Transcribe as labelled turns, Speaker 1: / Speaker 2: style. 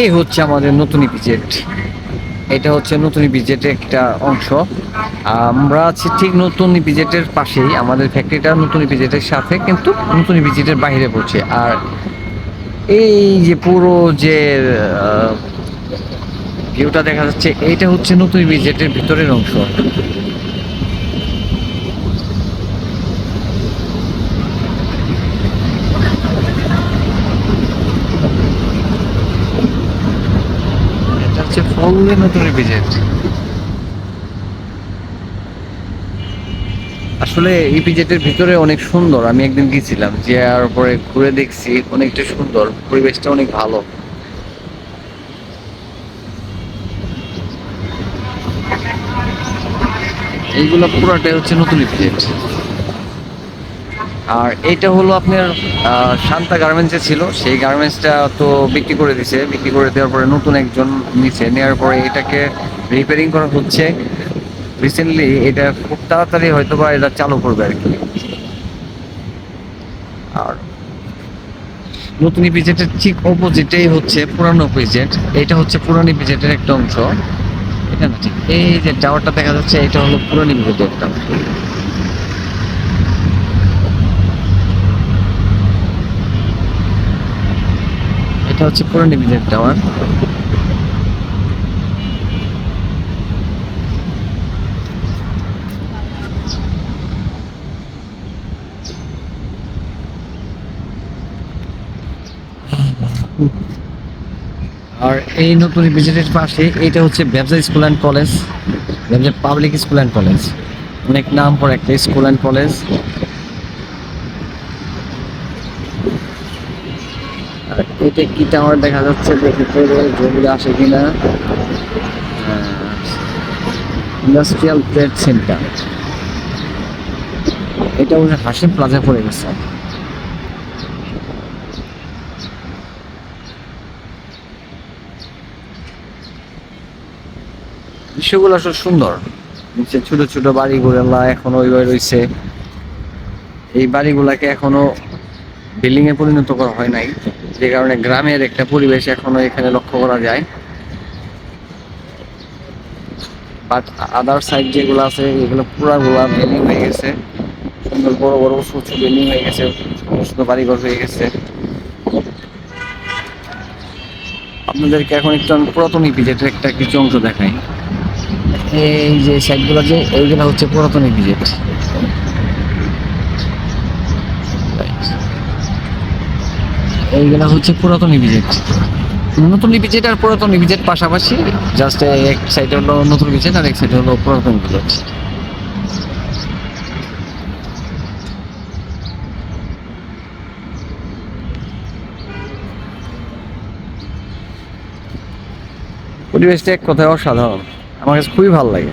Speaker 1: এই হচ্ছে আমাদের নতুন ইপিজেট এটা হচ্ছে নতুন ইপিজেটের একটা অংশ। আমরা আছি ঠিক নতুন ইপিজেটের পাশেই। আমাদের ফ্যাক্টরিটা নতুন ইপিজেটের সাথে কিন্তু নতুন ইপিজেটের বাইরে পড়ছে। আর এই যে পুরো যে ভিউটা দেখা যাচ্ছে, এইটা হচ্ছে নতুন ইপিজেটের ভিতরের অংশ। ফুললি নতুন ইপিজেট আসলে ইপিজেটের ভিতরে অনেক সুন্দর, আমি একদিন গেছিলাম যে আর পরে ঘুরে দেখছি অনেকটা সুন্দর, পরিবেশটা অনেক ভালো। এইগুলো পুরোটাই হচ্ছে নতুন ইপিজেট আর এটা হলো আপনার শান্তা গার্মেন্টসে ছিল। সেই গার্মেন্টসটা তো বিক্রি করে দিছে। বিক্রি করে দেওয়ার পরে নতুন একজন নিচে নেওয়ার পরে এটাকে রিপেয়ারিং করা হচ্ছে। রিসেন্টলি এটা খুব তাড়াতাড়ি হয়তো বা এটা চালু করবে আর কি। আর নতুন ইপিজেটের ঠিক অপোজিটেই হচ্ছে পুরানো ইপিজেট এটা হচ্ছে পুরানো ইপিজেটের একটা অংশ। এটা না ঠিক? এই যে টাওয়ারটা দেখা যাচ্ছে, এটা হলো পুরানো ইপিজেটের একটা অংশ এটা হচ্ছে পুরানো ইপিজেট টাওয়ার। আর এই নতুন বিজেটের পাশে এটা হচ্ছে ব্যবসা স্কুল অ্যান্ড কলেজ, ব্যবসা পাবলিক স্কুল অ্যান্ড কলেজ। অনেক নাম পর একটা স্কুল অ্যান্ড কলেজ। এটা কি টাওয়ার দেখা যাচ্ছে দেখি জমিতে আসে কিনা? ইন্ডাস্ট্রিয়াল ট্রেড সেন্টার এটা হচ্ছে হাসিম প্লাজা পড়ে গেছে। দৃশ্যগুলো আসলে সুন্দর। নিচে ছোট ছোট বাড়িগুলা এখনও ওইভাবে রয়েছে। এই বাড়িগুলাকে এখনও বিল্ডিং এ পরিণত করা হয় নাই। যে কারণে গ্রামের একটা পরিবেশ এখনও এখানে লক্ষ্য করা যায়। বাট আদার সাইড যেগুলো আছে, এগুলো পুরাগুলা বিল্ডিং হয়ে গেছে। সুন্দর বড় বড় উঁচু উঁচু হয়ে গেছে সুন্দর বাড়িঘর হয়ে গেছে। আপনাদেরকে এখন একটু আমি পুরাতন ইপিজেটের একটা কিছু অংশ দেখাই। এই যে সাইডগুলো যে এইগুলো হচ্ছে পুরাতন ইপিজেট এইগুলো হচ্ছে পুরাতন ইপিজেট নতুন ইপিজেট আর পুরাতন ইপিজেট পাশাপাশি জাস্ট এক সাইডে হলো নতুন ইপিজেট আর এক সাইডে হলো পুরাতন ইপিজেট পরিবেশটা এক কথায় অসাধারণ। আমার কাছে খুবই ভালো লাগে।